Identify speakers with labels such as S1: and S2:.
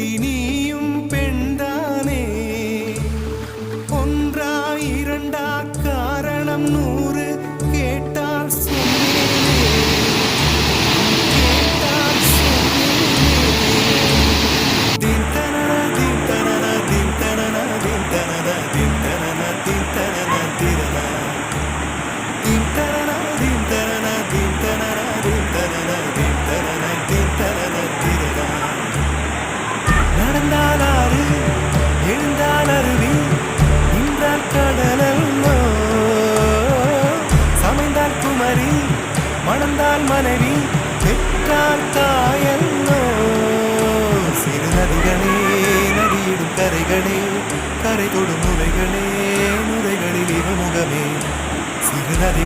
S1: பெண்டி நீயும் பெண்தானே? ஒன்றா இரண்டாக்கா மணந்தால் மனைவி பெற்றால் தாயல்லோ. சிறு நதிகளே நதியிடும் கரைகளே கரை தொடும் நுரைகளே நுரைகளில் இருமுகமே சிறு நதி